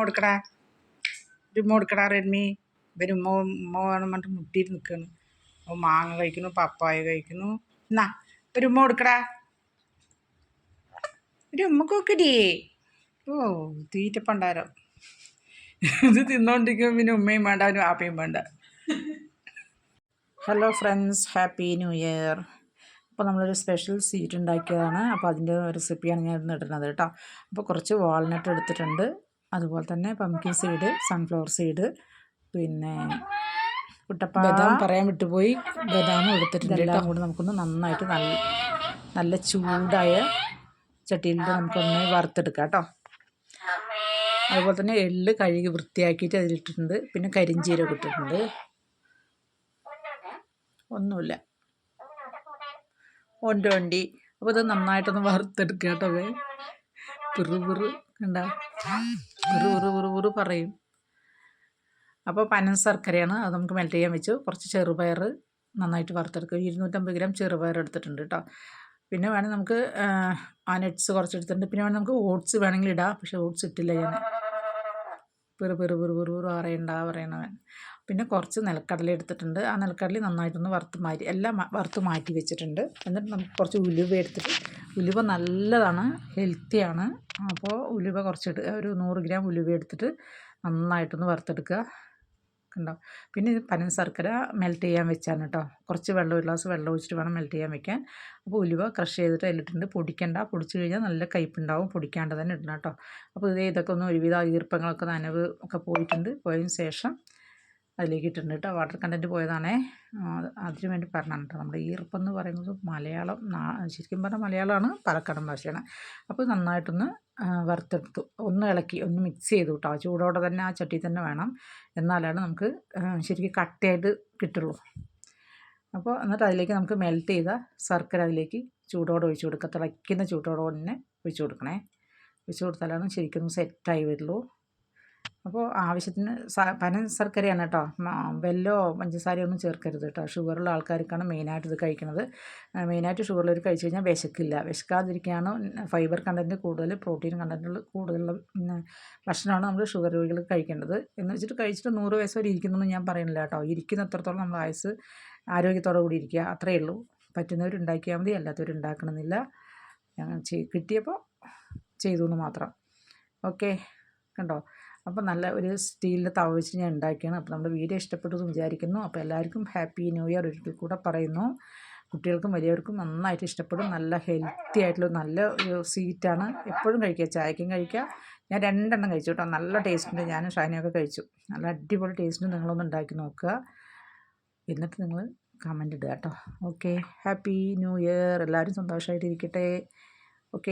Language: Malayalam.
കൊടുക്കടാ ഒരു കൊടുക്കടാ റെഡ്മി. ഇവർ ഉമ്മ ഉമ്മ വേണം പറഞ്ഞിട്ട് മുട്ടിയിട്ട് നിൽക്കുന്നു അപ്പോൾ മാങ്ങ കഴിക്കുന്നു പപ്പായ കഴിക്കുന്നു. എന്നാ ഒരു ഉമ്മ കൊടുക്കടാ ഒരു ഉമ്മ കൊക്കടിയേ ഓ തീറ്റപ്പണ്ടാരോ ഇത് തിന്നോണ്ടിരിക്കുമ്പോൾ പിന്നെ ഉമ്മയും വേണ്ട അവനും ആപ്പയും വേണ്ട. Hello friends happy new year. അപ്പോൾ നമ്മളൊരു സ്പെഷ്യൽ സ്വീറ്റ് ഉണ്ടാക്കിയതാണ്. അപ്പോൾ അതിന്റെ റെസിപ്പിയാണ് ഞാൻ ഇടുന്നത് കേട്ടോ. അപ്പോൾ കുറച്ച് വാൾനട്ട് എടുത്തിട്ടുണ്ട്. അതുപോലെ തന്നെ പംകിൻ സീഡ് സൺഫ്ലവർ സീഡ് പിന്നെ കുട്ടപ്പ ബദാം പറയാൻ വിട്ടുപോയി. ബദാം എടുത്തിട്ടുണ്ട് എല്ലാം കൂടി നമുക്കൊന്ന് നന്നായിട്ട് നല്ല നല്ല ചൂടായ ചട്ടിയിൽ നമുക്കൊന്ന് വറുത്തെടുക്കാം കേട്ടോ. അതുപോലെ തന്നെ എള്ള് കഴുകി വൃത്തിയാക്കിയിട്ട് അതിലിട്ടിട്ടുണ്ട്. പിന്നെ കരിഞ്ചീരകം ഇട്ടിട്ടുണ്ട്. ഒന്നുമില്ല. ഒന്റെ വണ്ടി അപ്പോൾ ഇത് നന്നായിട്ടൊന്ന് വറുത്തെടുക്കുക കേട്ടോ. പിറു പിറു. കണ്ട ഉരു ഉരു ഉരു പിറു പറയും. അപ്പോൾ പനം ശർക്കരയാണ് അത് നമുക്ക് മെൽറ്റ് ചെയ്യാൻ വെച്ചു. കുറച്ച് ചെറുപയർ നന്നായിട്ട് വറുത്തെടുക്കും. ഇരുന്നൂറ്റമ്പത് ഗ്രാം ചെറുപയർ എടുത്തിട്ടുണ്ട് കേട്ടോ. പിന്നെ വേണമെങ്കിൽ നമുക്ക് ആ കുറച്ച് എടുത്തിട്ടുണ്ട് പിന്നെ വേണമെങ്കിൽ നമുക്ക് ഓട്സ് വേണമെങ്കിൽ ഇടാം. പക്ഷേ ഓട്സ് ഇട്ടില്ല ഞാൻ. പെറു പെറു പെറു പെറു പെറു അറിയണ്ട പറയണവൻ. പിന്നെ കുറച്ച് നിലക്കടല എടുത്തിട്ടുണ്ട്. ആ നിലക്കടല നന്നായിട്ടൊന്ന് വറുത്ത് മാറ്റി എല്ലാം വറുത്ത് മാറ്റി വെച്ചിട്ടുണ്ട്. എന്നിട്ട് നമുക്ക് കുറച്ച് ഉലുവ എടുത്തിട്ട് ഉലുവ നല്ലതാണ് ഹെൽത്തിയാണ്. അപ്പോൾ ഉലുവ കുറച്ചിട്ട് ഒരു നൂറ് ഗ്രാം ഉലുവ എടുത്തിട്ട് നന്നായിട്ടൊന്ന് വറുത്തെടുക്കുക. ഉണ്ടാവും പിന്നെ ഇത് പനൻ ശർക്കര മെൽറ്റ് ചെയ്യാൻ വെച്ചാണ് കേട്ടോ കുറച്ച് വെള്ളം ഒരു ഗ്ലാസ് വെള്ളം ഒഴിച്ചിട്ട് വേണം മെൽറ്റ് ചെയ്യാൻ വെക്കാൻ. അപ്പോൾ ഉലുവ ക്രഷ് ചെയ്തിട്ട് അതിലിട്ടുണ്ട് പൊടിക്കണ്ട. പൊടിച്ച് കഴിഞ്ഞാൽ നല്ല കയ്പുണ്ടാവും പൊടിക്കാണ്ട് തന്നെ ഇടണം കേട്ടോ അപ്പോൾ ഇത് ഇതൊക്കെ ഒന്ന് ഒരുവിധ ഈർപ്പങ്ങളൊക്കെ നനവ് ഒക്കെ പോയിട്ടുണ്ട്. പോയതിന് ശേഷം അതിലേക്ക് ഇട്ടിട്ടുണ്ട് കേട്ടോ. വാട്ടർ കണ്ടന്റ് പോയതാണേ. അതിനു വേണ്ടി പറഞ്ഞാണ് കേട്ടോ. നമ്മുടെ ഈർപ്പം എന്ന് പറയുന്നത് മലയാളം ശരിക്കും പറഞ്ഞാൽ മലയാളമാണ് പാലക്കാടൻ ഭാഷയാണ്. അപ്പോൾ നന്നായിട്ടൊന്ന് വറുത്തെടുത്തു. ഒന്ന് ഇളക്കി ഒന്ന് മിക്സ് ചെയ്തു കേട്ടോ. ചൂടോടെ തന്നെ ആ ചട്ടി തന്നെ വേണം. എന്നാലാണ് നമുക്ക് ശരിക്കും കട്ടയായിട്ട് കിട്ടുള്ളൂ. അപ്പോൾ എന്നിട്ട് അതിലേക്ക് നമുക്ക് മെൽറ്റ് ചെയ്ത ശർക്കര അതിലേക്ക് ചൂടോടെ ഒഴിച്ചു കൊടുക്കുക. തിളയ്ക്കുന്ന ചൂടോടെ തന്നെ ഒഴിച്ചു കൊടുക്കണേ. ഒഴിച്ചു കൊടുത്താലാണ് ശരിക്കും സെറ്റായി വരുള്ളൂ. അപ്പോൾ ആവശ്യത്തിന് പന ശർക്കരയാണ് കേട്ടോ. വെല്ലോ പഞ്ചസാരയോ ഒന്നും ചേർക്കരുത് കേട്ടോ. ഷുഗറുള്ള ആൾക്കാർക്കാണ് മെയിനായിട്ട് ഇത് കഴിക്കുന്നത് മെയിനായിട്ട് ഷുഗറുള്ളവർ കഴിച്ചു കഴിഞ്ഞാൽ വിശക്കില്ല. വിശക്കാതിരിക്കുകയാണ് ഫൈബർ കണ്ടന്റ് കൂടുതൽ പ്രോട്ടീൻ കണ്ടന്റ് കൂടുതലുള്ള ഭക്ഷണമാണ് നമ്മൾ ഷുഗർ രോഗികൾ കഴിക്കേണ്ടത്. എന്ന് വെച്ചിട്ട് കഴിച്ചിട്ട് നൂറ് വയസ്സ് വരെ ഇരിക്കുന്നൊന്നും ഞാൻ പറയുന്നില്ല കേട്ടോ. ഇരിക്കുന്ന അത്രത്തോളം നമ്മൾ ആയുസ് ആരോഗ്യത്തോടെ കൂടി ഇരിക്കുക. അത്രയേ ഉള്ളൂ. പറ്റുന്നവരുണ്ടാക്കിയാൽ മതി അല്ലാത്തവരുണ്ടാക്കണമെന്നില്ല കിട്ടിയപ്പോൾ ചെയ്തു എന്ന് മാത്രം. ഓക്കെ. കണ്ടോ? അപ്പോൾ നല്ല ഒരു സ്റ്റീലിന്റെ തവ വെച്ച് ഞാൻ ഉണ്ടാക്കിയാണ്. അപ്പോൾ നമ്മുടെ വീഡിയോ ഇഷ്ടപ്പെട്ടു എന്ന് വിചാരിക്കുന്നു. അപ്പോൾ എല്ലാവർക്കും ഹാപ്പി ന്യൂ ഇയർ ഒരിക്കൽ കൂടെ പറയുന്നു. കുട്ടികൾക്കും വലിയവർക്കും നന്നായിട്ട് ഇഷ്ടപ്പെടും. നല്ല ഹെൽത്തി ആയിട്ടുള്ള നല്ല ഒരു സ്വീറ്റാണ് എപ്പോഴും കഴിക്കുക. ചായക്കും കഴിക്കുക. ഞാൻ രണ്ടെണ്ണം കഴിച്ചു കേട്ടോ. നല്ല ടേസ്റ്റുണ്ട് ഞാനും ഷൈനയൊക്കെ കഴിച്ചു. നല്ല അടിപൊളി ടേസ്റ്റിന് നിങ്ങളൊന്ന് ഉണ്ടാക്കി നോക്കുക. എന്നിട്ട് നിങ്ങൾ കമന്റ് ഇടുക കേട്ടോ. ഓക്കെ ഹാപ്പി ന്യൂ ഇയർ എല്ലാവരും സന്തോഷമായിട്ടിരിക്കട്ടെ. ഓക്കെ